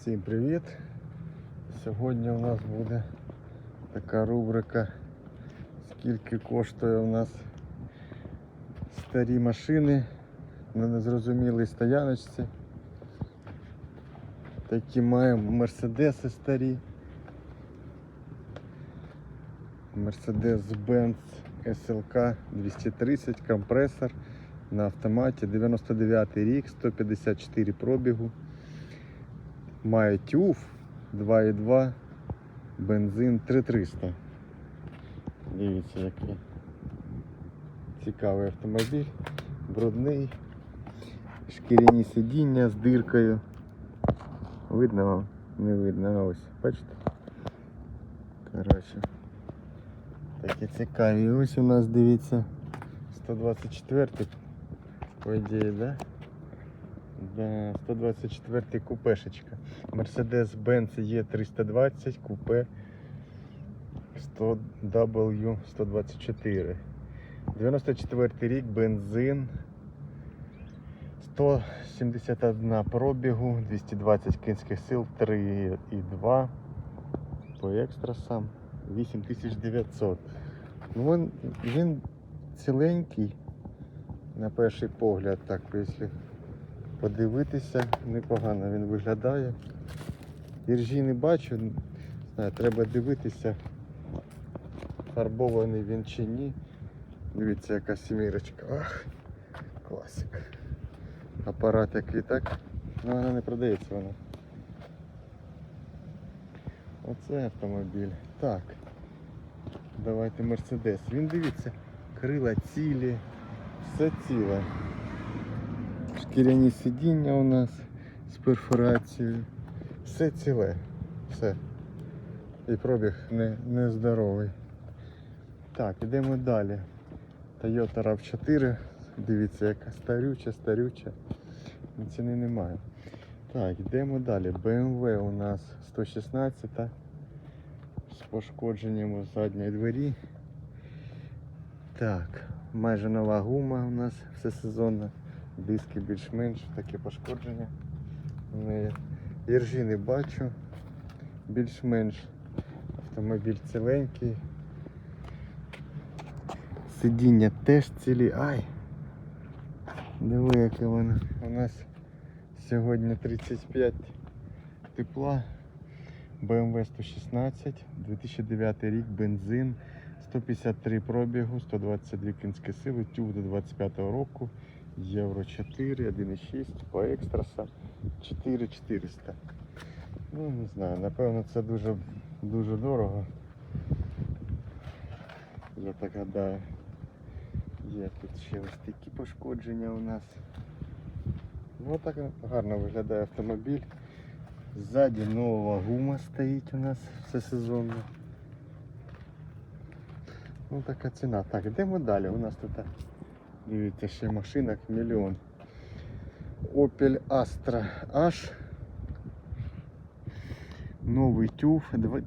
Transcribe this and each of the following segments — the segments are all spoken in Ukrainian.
Всім привіт! Сьогодні у нас буде така рубрика Скільки коштує у нас старі машини на незрозумілій стояночці. Такі маємо мерседеси старі. Mercedes-Benz SLK 230 компресор на автоматі 99 рік, 154 пробігу. Має тюф 2,2, бензин 3300. Дивіться, який цікавий автомобіль, брудний, шкіряні сидіння з диркою. Видно вам? Не видно, ось, бачите? Коротше. Такі цікаві. Ось у нас дивіться 124 по ідеї, да? Да, 124 купешечка. Mercedes-Benz E320 купе 100 W124. 94 рік, бензин. 171 пробігу, 220 кінських сил, 3,2 по екстрасам 8900. Ну, він, він ціленький, на перший погляд, так, якщо подивитися, непогано він виглядає. Іржі не бачу, не знаю, треба дивитися, фарбований він чи ні. Дивіться, яка сімірочка. Ах, класика. Апарат який так. Ну вона не продається вона. Оце автомобіль. Так. Давайте Мерседес. Він дивіться, крила цілі, все ціле. Шкіряні сидіння у нас з перфорацією. Все ціле. Все. І пробіг не, не здоровий. Так, йдемо далі. Toyota RAV4. Дивіться, яка старюча, старюча. Ну, Ціни немає. Так, йдемо далі. BMW у нас 116 з пошкодженням у задньої двері. Так, майже нова гума у нас все сезонно. Диски більш-менш, таке пошкодження. Іржі не бачу. Більш-менш автомобіль ціленький. Сидіння теж цілі. Ай! Диви, яке воно. У нас сьогодні 35 тепла. BMW 116, 2009 рік, бензин, 153 пробігу, 122 кінські сили, тюб до 25 року, Євро 4, 1,6 по екстраса 4400. Ну, не знаю, напевно це дуже, дуже дорого. Я так гадаю. Є тут ще ось такі пошкодження у нас. Ну так гарно виглядає автомобіль. Ззаді нова гума стоїть у нас все сезонно. Ну така ціна. Так, йдемо далі. У нас тут дивіться ще машинок мільйон. Opel Astra H. Новий тюф,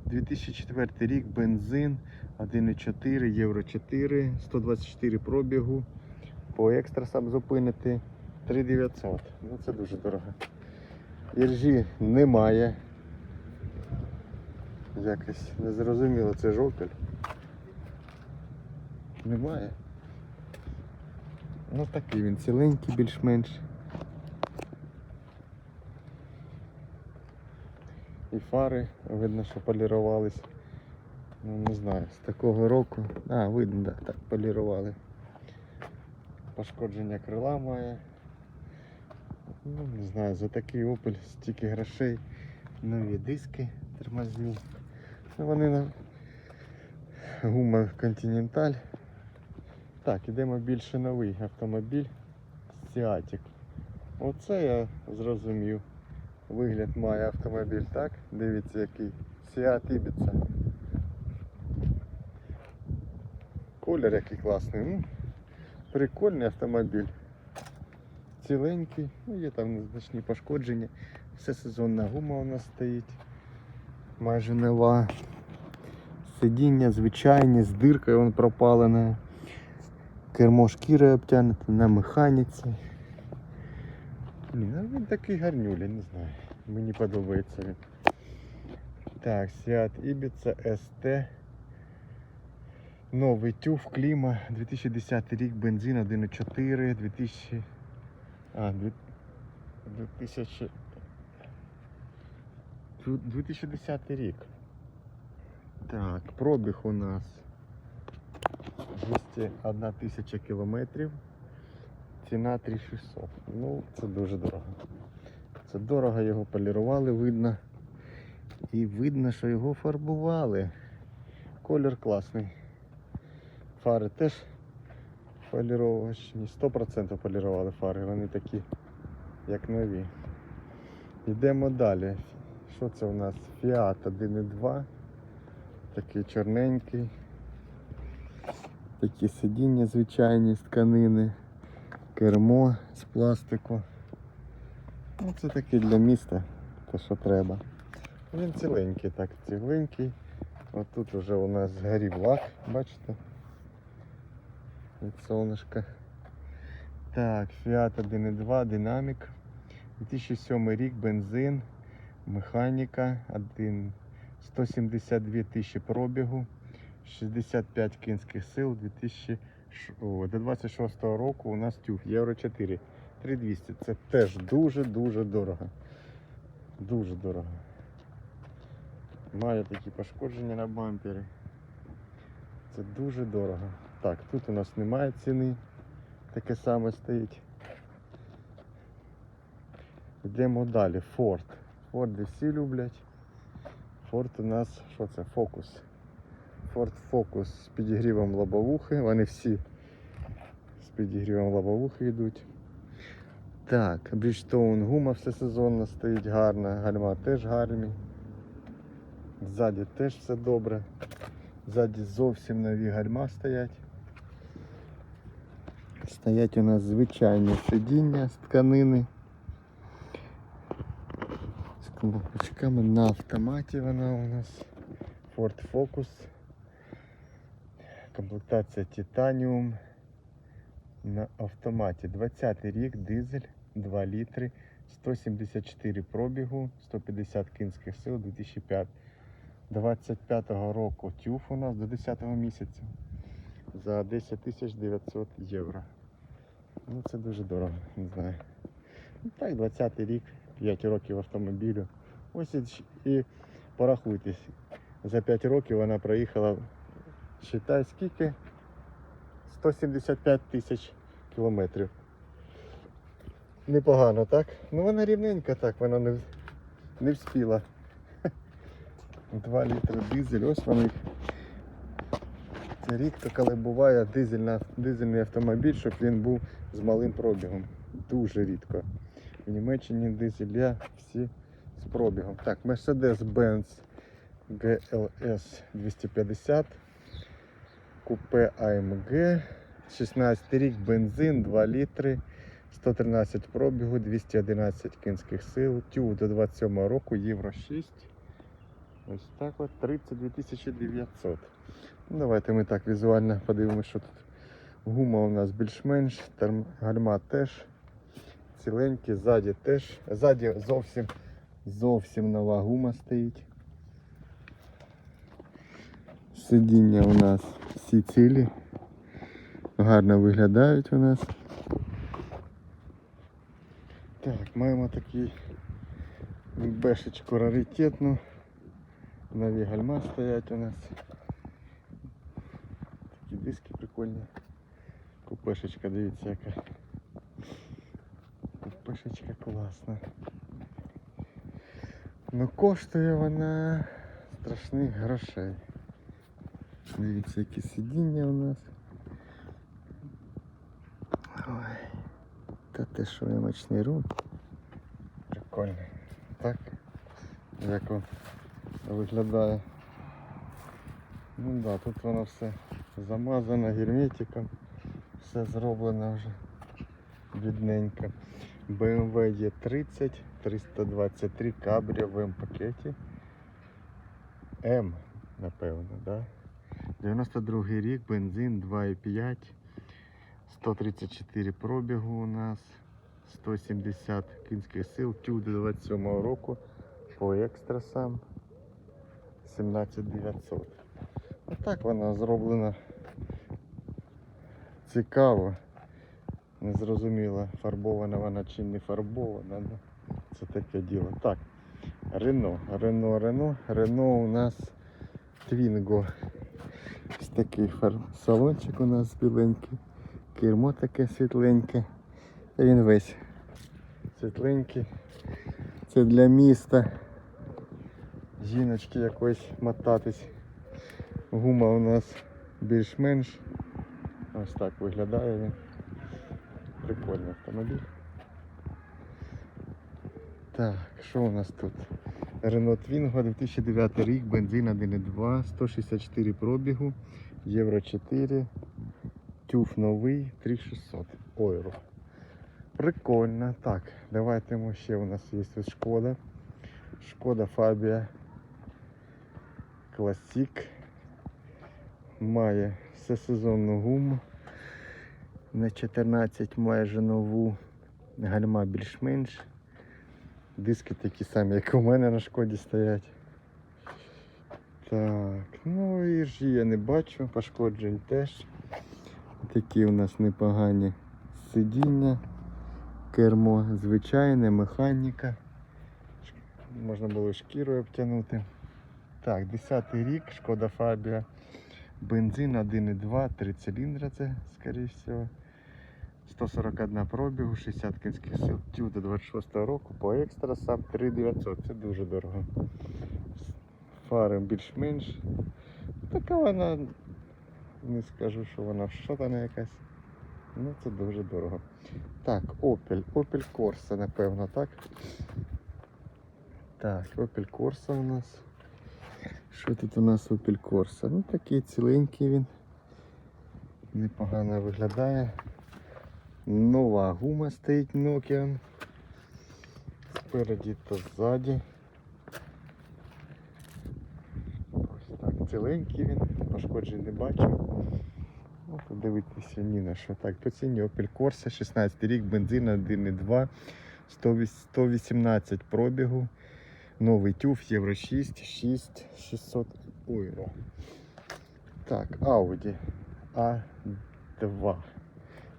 2004 рік, бензин, 1,4, Євро 4, 124 пробігу. По екстрасам зупинити 3900. Ну це дуже дорого. Іржі немає. Якось незрозуміло, це жопель. Немає. Ну такий він ціленький більш-менш. І фари, видно, що полірувались. Ну не знаю, з такого року. А, видно, да, так, полірували. Пошкодження крила має. Ну, не знаю, за такий Opel стільки грошей. Нові диски тормозні. Ну, вони на гума Continental. Так, ідемо більше новий автомобіль Сіатік. Оце я зрозумів. Вигляд має автомобіль, так? Дивіться який. Seat Ibiza. Колір який класний. Ну, прикольний автомобіль. Ціленький, ну є там незначні пошкодження. Все сезонна гума у нас стоїть. Майже нова. Сидіння звичайні, з диркою вон пропалене. Кермо шкірою обтягнуте на механіці. Блін, а він такий гарнюля, не знаю. Мені подобається він. Так, Seat Ibiza ST. Новий тюф, кліма, 2010 рік, бензин 1.4, 2000. А, 2000. 2010 рік. Так, пробіг у нас 201 тисяча кілометрів. Ціна 3600. Ну, це дуже дорого. Це дорого його полірували, видно. І видно, що його фарбували. Колір класний. Фари теж поліровані. 100% полірували фари. Вони такі, як нові. Йдемо далі. Що це у нас? Fiat 1.2. Такий чорненький. Такі сидіння звичайні з тканини. Кермо з пластику. Ну, це таке для міста, те, що треба. Він ціленький, так, ціленький. От тут вже у нас згорів лак, бачите? Від сонечка. Так, Fiat 1.2, динамік. 2007 рік, бензин, механіка, 1, 172 тисячі пробігу, 65 кінських сил, 2000, о, до 26 року у нас тюф, Євро 4, 3200. Це теж дуже-дуже дорого. Дуже дорого. Має такі пошкодження на бампері. Це дуже дорого. Так, тут у нас немає ціни. Таке саме стоїть. Йдемо далі. Форд. Форди всі люблять. Форд у нас що це? Фокус. Форд Фокус з підігрівом лобовухи. Вони всі з підігрівом лобовухи йдуть. Так, Bridgestone гума всесезонно стоїть гарна, гальма теж гарні. Ззаді теж все добре. Ззаді зовсім нові гальма стоять. Стоять у нас звичайні сидіння з тканини. З кнопочками на автоматі вона у нас. Ford Focus. Комплектація Titanium на автоматі. 20 рік, дизель, 2 літри, 174 пробігу, 150 кінських сил, 2005. 25-го року тюф у нас до 10 місяця за 10 тисяч 900 євро. Ну це дуже дорого, не знаю. Ну, так, 20 рік, 5 років автомобілю. Ось і порахуйтесь. За 5 років вона проїхала, считай, скільки? 175 тисяч кілометрів. Непогано, так? Ну вона рівненька так, вона не, не вспіла. 2 літри дизель, ось вони. Це рідко, коли буває дизельна, дизельний автомобіль, щоб він був з малим пробігом. Дуже рідко. В Німеччині дизеля всі з пробігом. Так, Mercedes-Benz GLS 250, купе AMG, 16 рік, бензин, 2 літри, 113 пробігу, 211 кінських сил, тюв до 27 року, Євро 6. Ось так от 32 900. Ну, давайте ми так візуально подивимося, що тут гума у нас більш-менш, гальма теж ціленькі, ззаді теж. Ззаді зовсім зовсім нова гума стоїть. Сидіння у нас всі цілі. Гарно виглядають у нас. Так, маємо такий бешечку раритетну. Нові гальма стоять у нас. Такі диски прикольні. Купешечка, дивіться яка. Купешечка класна. Ну коштує вона страшних грошей. Дивіться, які сидіння у нас. Ой. Та те, руль. Прикольно. Так? Як він виглядає. Ну да, тут воно все замазано герметиком. Все зроблено вже бідненько. BMW E30 323 кабріо в М пакеті. М, напевно, да? 92 рік, бензин 2,5, 134 пробігу у нас, 170 кінських сил, тюк до 27 року по екстрасам 17900. Отак вона зроблена цікаво. Незрозуміло, фарбована вона чи не фарбована. Ну, це таке діло. Так, Рено, Рено, Рено. Рено у нас Твінго. Такий фар... салончик у нас біленький. Кермо таке світленьке. Він весь світленький. Це для міста. Жіночки якось мотатись. Гума у нас більш-менш. Ось так виглядає він. Прикольний автомобіль. Так, що у нас тут? Renault Twingo 2009 рік, бензин 1.2, 164 пробігу, Євро 4, тюф новий, 3600 євро. Прикольно. Так, давайте ще у нас є тут Шкода. Шкода Фабія Classic. Має всесезонну гуму. На 14 майже нову. Гальма більш-менш. Диски такі самі, як у мене на шкоді стоять. Так, ну і ж я не бачу, пошкоджень теж. Такі у нас непогані сидіння, кермо звичайне, механіка. Можна було шкірою обтягнути. Так, 10 рік, шкода Фабія. Бензин 1,2, 3 циліндра це, скоріше всього. 141 пробігу, 60 кінських сил, тю до 26 року, по екстрасам 3900, це дуже дорого. Фари більш-менш. Така вона, не скажу, що вона вшатана якась. Ну це дуже дорого. Так, Opel, Opel Corsa, напевно, так? Так, Opel Corsa у нас. Що тут у нас Opel Corsa? Ну такий ціленький він. Непогано виглядає. Нова гума стоїть Nokian. Спереді та ззаді. Ось так, ціленький він, пошкоджень не бачу. Ну, подивитися ні на що. Так, по ціні Opel Corsa, 16 рік, бензин 1,2, 118 пробігу. Новий тюф, Євро 6, 6, 600 євро. Так, Audi A2.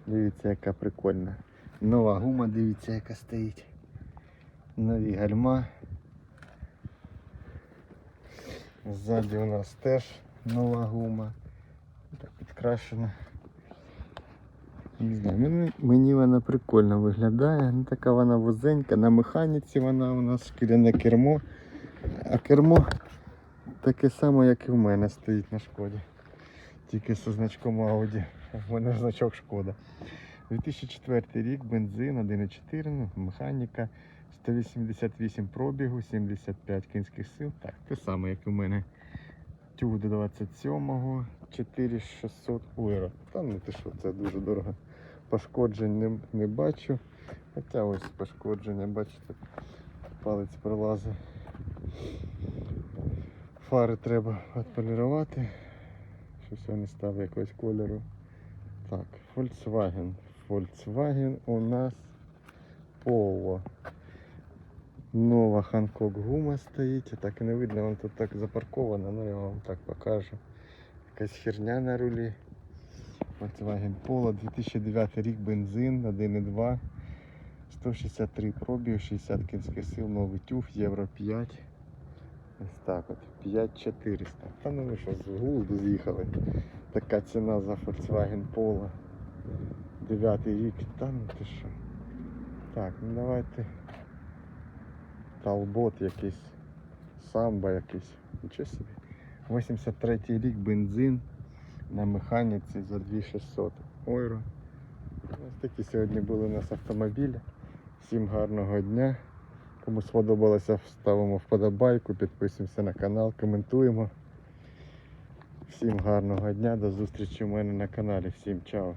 Дивіться, яка прикольна. Нова гума, дивіться, яка стоїть. Нові гальма. Ззаді у нас теж нова гума. Так підкрашена. Не знаю, мені, мені вона прикольно виглядає. Ну, така вона вузенька. На механіці вона у нас шкіряне кермо. А кермо таке саме, як і в мене стоїть на шкоді. Тільки зі значком Audi. У мене значок шкода. 2004 рік, бензин 1,4, ну, механіка, 188 пробігу, 75 кінських сил. Так, те саме, як і у мене. Тюг до 27-го, 4600 євро. Та ну ти що, це дуже дорого. Пошкоджень не, не бачу. Хоча ось пошкодження, бачите, палець пролазить. Фари треба відполірувати. Щось вони став якогось кольору. Так, Volkswagen. Volkswagen у нас Polo. Нова Ханкок гума стоїть. Так і не видно, вон тут так запарковано, ну я вам так покажу. Якась херня на рулі. Volkswagen Polo 2009 рік, бензин 1,2. 163 пробіг, 60 кінських сил, новий тюф, євро 5. Ось так от, 5400. Та ну ви що, з глузду з'їхали. Така ціна за Volkswagen Polo. Дев'ятий рік. Та ну ти що. Так, ну давайте. Талбот якийсь. Самбо якийсь. Нічого собі. 83 рік бензин на механіці за 2600 євро. Ось такі сьогодні були у нас автомобілі. Всім гарного дня. Кому сподобалося, ставимо вподобайку, підписуємося на канал, коментуємо. Всім гарного дня, до зустрічі у мене на каналі. Всім чао.